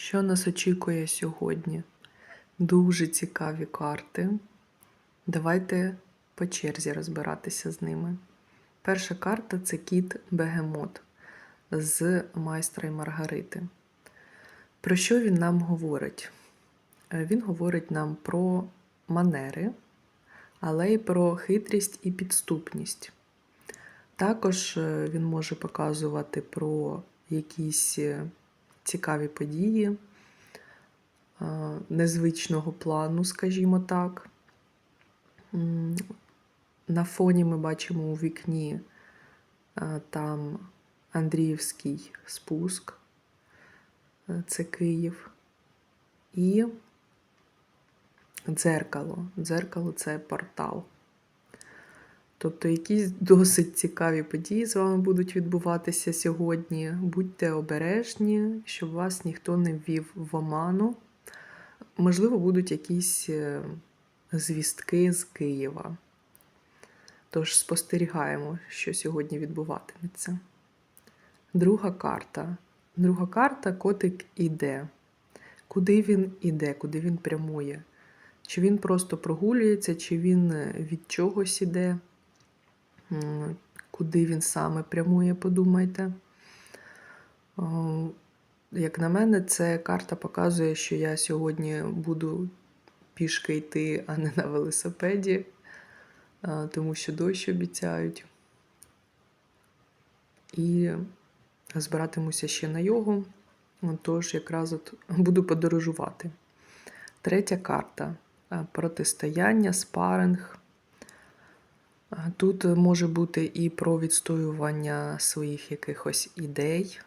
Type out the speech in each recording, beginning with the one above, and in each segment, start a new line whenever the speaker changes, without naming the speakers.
Що нас очікує сьогодні? Дуже цікаві карти. Давайте по черзі розбиратися з ними. Перша карта це кіт Бегемот з майстра і Маргарити. Про що він нам говорить? Він говорить нам про манери, але й про хитрість і підступність. Також е, він може показувати про якісь е, цікаві події е, незвичного плану, скажімо так. На фоні ми бачимо у вікні е, там Андріївський спуск, е, це Київ, і дзеркало. Дзеркало це портал. Тобто якісь досить цікаві події з вами будуть відбуватися сьогодні. Будьте обережні, щоб вас ніхто не ввів в оману. Можливо, будуть якісь е, звістки з Києва. Тож спостерігаємо, що сьогодні відбуватиметься. Друга карта. Друга карта котик іде. Куди він іде, куди він прямує? Чи він просто прогулюється, чи він е, від чогось іде? Куди він саме прямує, подумайте. Як на мене, це карта показує, що я сьогодні буду пішки йти, а не на велосипеді, тому що дощ обіцяють. І збиратимуся ще на йогу, тож якраз от буду подорожувати. Третя карта е, протистояння, спаринг. Тут може бути і про відстоювання своїх якихось ідей.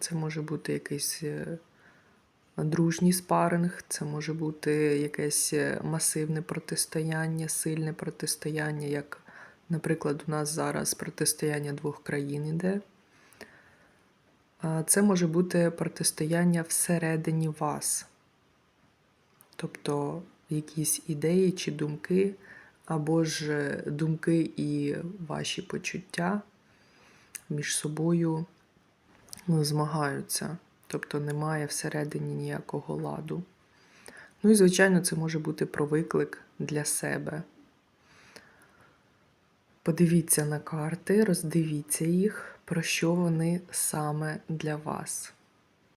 Це може бути якийсь е, дружній спаринг, це може бути якесь е, масивне протистояння, сильне протистояння, як, наприклад, у нас зараз протистояння двох країн іде. Це може бути протистояння всередині вас. Тобто якісь ідеї чи думки, або ж думки і ваші почуття між собою ну, змагаються. Тобто немає всередині ніякого ладу. Ну і, звичайно, це може бути про виклик для себе. Подивіться на карти, роздивіться їх, про що вони саме для вас.